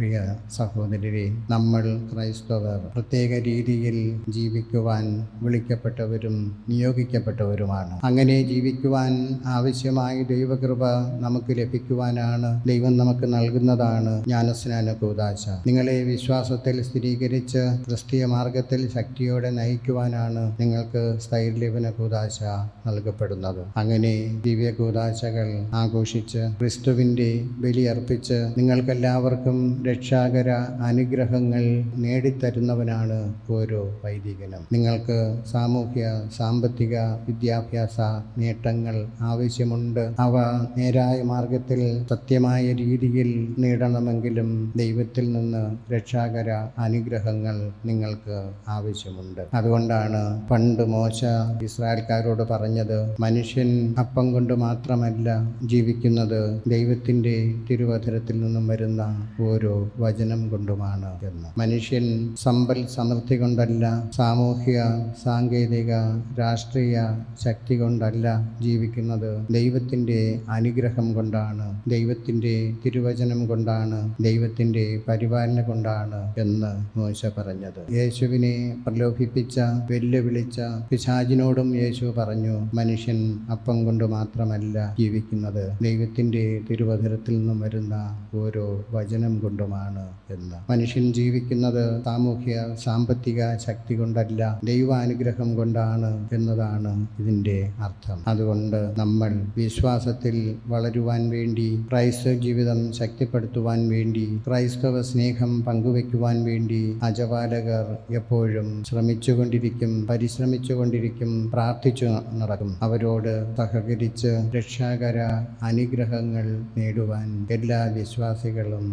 പ്രിയ സഹോദരരെ നമ്മൾ ക്രൈസ്തവർ പ്രത്യേക രീതിയിൽ ജീവിക്കുവാൻ വിളിക്കപ്പെട്ടവരും നിയോഗിക്കപ്പെട്ടവരുമാണ്. അങ്ങനെ ജീവിക്കുവാൻ ആവശ്യമായ ദൈവകൃപ നമുക്ക് ലഭിക്കുവാനാണ് ദൈവം നമുക്ക് നൽകുന്നതാണ് ജ്ഞാനസ്നാന കൂതാശ നിങ്ങളെ വിശ്വാസത്തിൽ സ്ഥിരീകരിച്ച് ക്രിസ്തീയ മാർഗത്തിൽ ശക്തിയോടെ നയിക്കുവാനാണ് നിങ്ങൾക്ക് സ്ഥൈര്യവന കൂതാശ നൽകപ്പെടുന്നത്. അങ്ങനെ ദിവ്യ കൂതാശകൾ ആഘോഷിച്ച് ക്രിസ്തുവിന്റെ ബലിയർപ്പിച്ച് നിങ്ങൾക്കെല്ലാവർക്കും രക്ഷാകര അനുഗ്രഹങ്ങൾ നേടിത്തരുന്നവനാണ് ഓരോ വൈദികനും. നിങ്ങൾക്ക് സാമൂഹ്യ സാമ്പത്തിക വിദ്യാഭ്യാസ നേട്ടങ്ങൾ ആവശ്യമുണ്ട്. അവ നേരായ മാർഗത്തിൽ സത്യമായ രീതിയിൽ നേടണമെങ്കിലും ദൈവത്തിൽ നിന്ന് രക്ഷാകര അനുഗ്രഹങ്ങൾ നിങ്ങൾക്ക് ആവശ്യമുണ്ട്. അതുകൊണ്ടാണ് പണ്ട് മോശ ഇസ്രായേൽക്കാരോട് പറഞ്ഞത് മനുഷ്യൻ അപ്പം കൊണ്ട് മാത്രമല്ല ജീവിക്കുന്നത് ദൈവത്തിന്റെ തിരുവചനത്തിൽ നിന്നും വരുന്ന ഓരോ വചനം കൊണ്ടുമാണ് എന്ന്. മനുഷ്യൻ സമ്പൽ സമൃദ്ധി കൊണ്ടല്ല സാമൂഹിക സാങ്കേതിക രാഷ്ട്രീയ ശക്തി കൊണ്ടല്ല ജീവിക്കുന്നത്. ദൈവത്തിന്റെ അനുഗ്രഹം കൊണ്ടാണ് ദൈവത്തിന്റെ തിരുവചനം കൊണ്ടാണ് ദൈവത്തിന്റെ പരിപാലന കൊണ്ടാണ് എന്ന് മോശ പറഞ്ഞത്. യേശുവിനെ പ്രലോഭിപ്പിച്ച വെല്ലുവിളിച്ച പിശാചിനോടും യേശു പറഞ്ഞു മനുഷ്യൻ അപ്പം കൊണ്ട് മാത്രമല്ല ജീവിക്കുന്നത്. ദൈവത്തിന്റെ തിരുവചനത്തിൽ നിന്നും വരുന്ന ഓരോ വചനം കൊണ്ടുമാണ് എന്ന്. മനുഷ്യൻ ജീവിക്കുന്നത് സാമൂഹ്യ സാമ്പത്തിക ശക്തി കൊണ്ടല്ല ദൈവാനുഗ്രഹം കൊണ്ടാണ് എന്നതാണ് ഇതിന്റെ അർത്ഥം. അതുകൊണ്ട് നമ്മൾ വിശ്വാസത്തിൽ വളരുവാൻ വേണ്ടി ക്രൈസ്തവ ജീവിതം ശക്തിപ്പെടുത്തുവാൻ വേണ്ടി ക്രൈസ്തവ സ്നേഹം പങ്കുവെക്കുവാൻ വേണ്ടി അജപാലകർ എപ്പോഴും ശ്രമിച്ചുകൊണ്ടിരിക്കും പരിശ്രമിച്ചുകൊണ്ടിരിക്കും പ്രാർത്ഥിച്ചു നടക്കും. അവരോട് സഹകരിച്ച് രക്ഷാകര അനുഗ്രഹങ്ങൾ നേടുവാൻ എല്ലാ വിശ്വാസികളും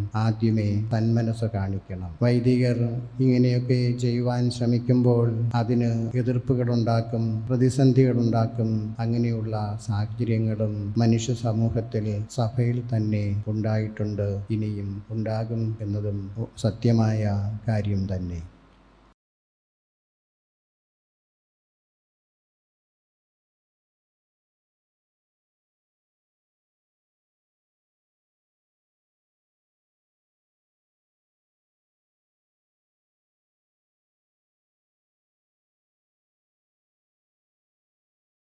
ആദ്യമേ തന്മനസ് കാണിക്കണം. വൈദികർ ഇങ്ങനെയൊക്കെ ചെയ്യുവാൻ ശ്രമിക്കുമ്പോൾ അതിന് എതിർപ്പുകളുണ്ടാക്കും പ്രതിസന്ധികളുണ്ടാക്കും. അങ്ങനെയുള്ള സാഹചര്യങ്ങളും മനുഷ്യ സമൂഹത്തിൽ സഭയിൽ തന്നെ ഉണ്ടായിട്ടുണ്ട്. ഇനിയും ഉണ്ടാകും എന്നതും സത്യമായ കാര്യം തന്നെ.